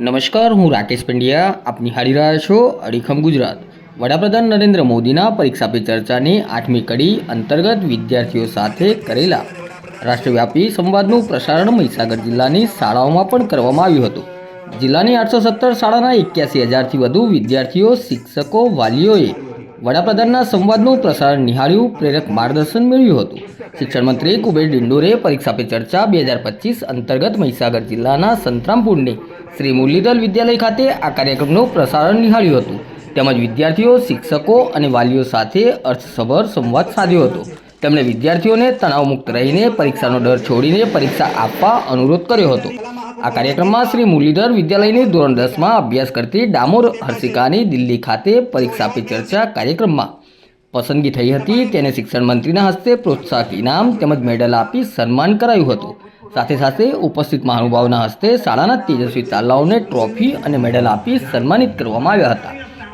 નમસ્કાર, હું રાકેશ પંડ્યા. આપ નિહાળી રહ્યા છો અડીખમ ગુજરાત. વડાપ્રધાન નરેન્દ્ર મોદીના પરીક્ષા પે ચર્ચાની આઠમી કડી અંતર્ગત વિદ્યાર્થીઓ સાથે કરેલા રાષ્ટ્રવ્યાપી સંવાદનું પ્રસારણ મહીસાગર જિલ્લાની શાળાઓમાં પણ કરવામાં આવ્યું હતું. જિલ્લાની આઠસો સત્તર શાળાના એક્યાસી હજારથી વધુ વિદ્યાર્થીઓ, શિક્ષકો, વાલીઓએ વડાપ્રધાનના સંવાદનું પ્રસારણ નિહાળ્યું, પ્રેરક માર્ગદર્શન મેળવ્યું હતું. શિક્ષણ મંત્રી કુબેર ડિંડોરે પરીક્ષા પે ચર્ચા બે હજાર પચીસ અંતર્ગત મહીસાગર જિલ્લાના સંતરામપુરની શ્રી મુરલીધર વિદ્યાલય ખાતે આ કાર્યક્રમનું પ્રસારણ નિહાળ્યું હતું. તેમજ વિદ્યાર્થીઓ, શિક્ષકો અને વાલીઓ સાથે અર્થસભર સંવાદ સાધ્યો હતો. તેમણે વિદ્યાર્થીઓને તણાવમુક્ત રહીને પરીક્ષાનો ડર છોડીને પરીક્ષા આપવા અનુરોધ કર્યો હતો. આ કાર્યક્રમમાં શ્રી મુરલીધર વિદ્યાલયની ધોરણ દસમાં અભ્યાસ કરતી ડામોર હર્ષિકાની દિલ્હી ખાતે પરીક્ષા પે ચર્ચા કાર્યક્રમમાં પસંદગી થઈ હતી. તેને શિક્ષણ મંત્રીના હસ્તે પ્રોત્સાહક ઇનામ તેમજ મેડલ આપી સન્માન કરાયું હતું. સાથે સાથે ઉપસ્થિત મહાનુભાવના હસ્તે શાળાના તેજસ્વી તાલાઓને ટ્રોફી અને મેડલ આપી સન્માનિત કરવામાં આવ્યા હતા.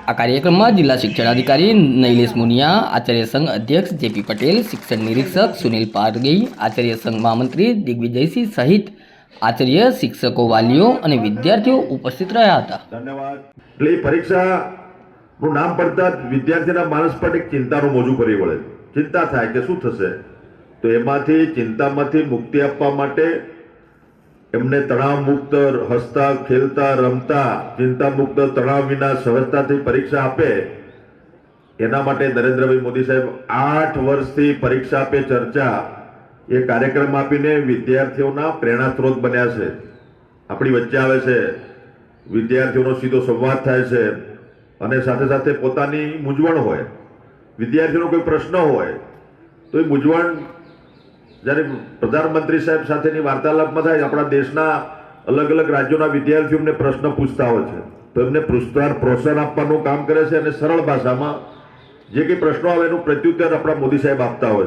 આ કાર્યક્રમમાં જિલ્લા શિક્ષણાધિકારી નૈલેશ મુનિયા, આચાર્ય સંઘ અધ્યક્ષ જેપી પટેલ, શિક્ષણ નિરીક્ષક સુનિલ પારગઈ, આચાર્ય સંઘ મહામંત્રી દિગ્વિજયસિંહ સહિત આચાર્ય શિક્ષકો, વાલીઓ અને વિદ્યાર્થીઓ ઉપસ્થિત રહ્યા હતા. ધન્યવાદ. એટલે પરીક્ષા નું નામ પડતા વિદ્યાર્થીના માનસ પર એક ચિંતાનું મોજું ફરી વળે. ચિંતા થાય કે શું થશે? તો એમાંથી ચિંતામાંથી મુક્તિ આપવા માટે એમને તણાવ મુક્ત હસતા, ખેલતા, રમતા, ચિંતા મુક્ત તણાવ વિના સહજતાથી પરીક્ષા આપે. એના માટે નરેન્દ્રભાઈ મોદી સાહેબ આઠ વર્ષથી પરીક્ષા આપે ચર્ચા. એ કાર્યક્રમ આપીને વિદ્યાર્થીઓના પ્રેરણા સ્ત્રોત બન્યા છે. આપણી વચ્ચે આવે છે. વિદ્યાર્થીઓનો સીધો સંવાદ થાય છે. અને સાથે સાથે પોતાની મૂંઝવણ હોય. વિદ્યાર્થીનો કોઈ પ્રશ્ન હોય, તો એ મૂંઝવણ જ્યારે પ્રધાનમંત્રી સાહેબ સાથેની વાર્તાલાપમાં થાય, આપણા દેશના અલગ અલગ રાજ્યોના વિદ્યાર્થીઓ એમને પ્રશ્ન પૂછતા હોય છે. તો એમને પ્રોત્સાહન પ્રોત્સાહન આપવાનું કામ કરે છે અને સરળ ભાષામાં જે કંઈ પ્રશ્નો આવે એનું પ્રત્યુત્તર આપણા મોદી સાહેબ આપતા હોય છે.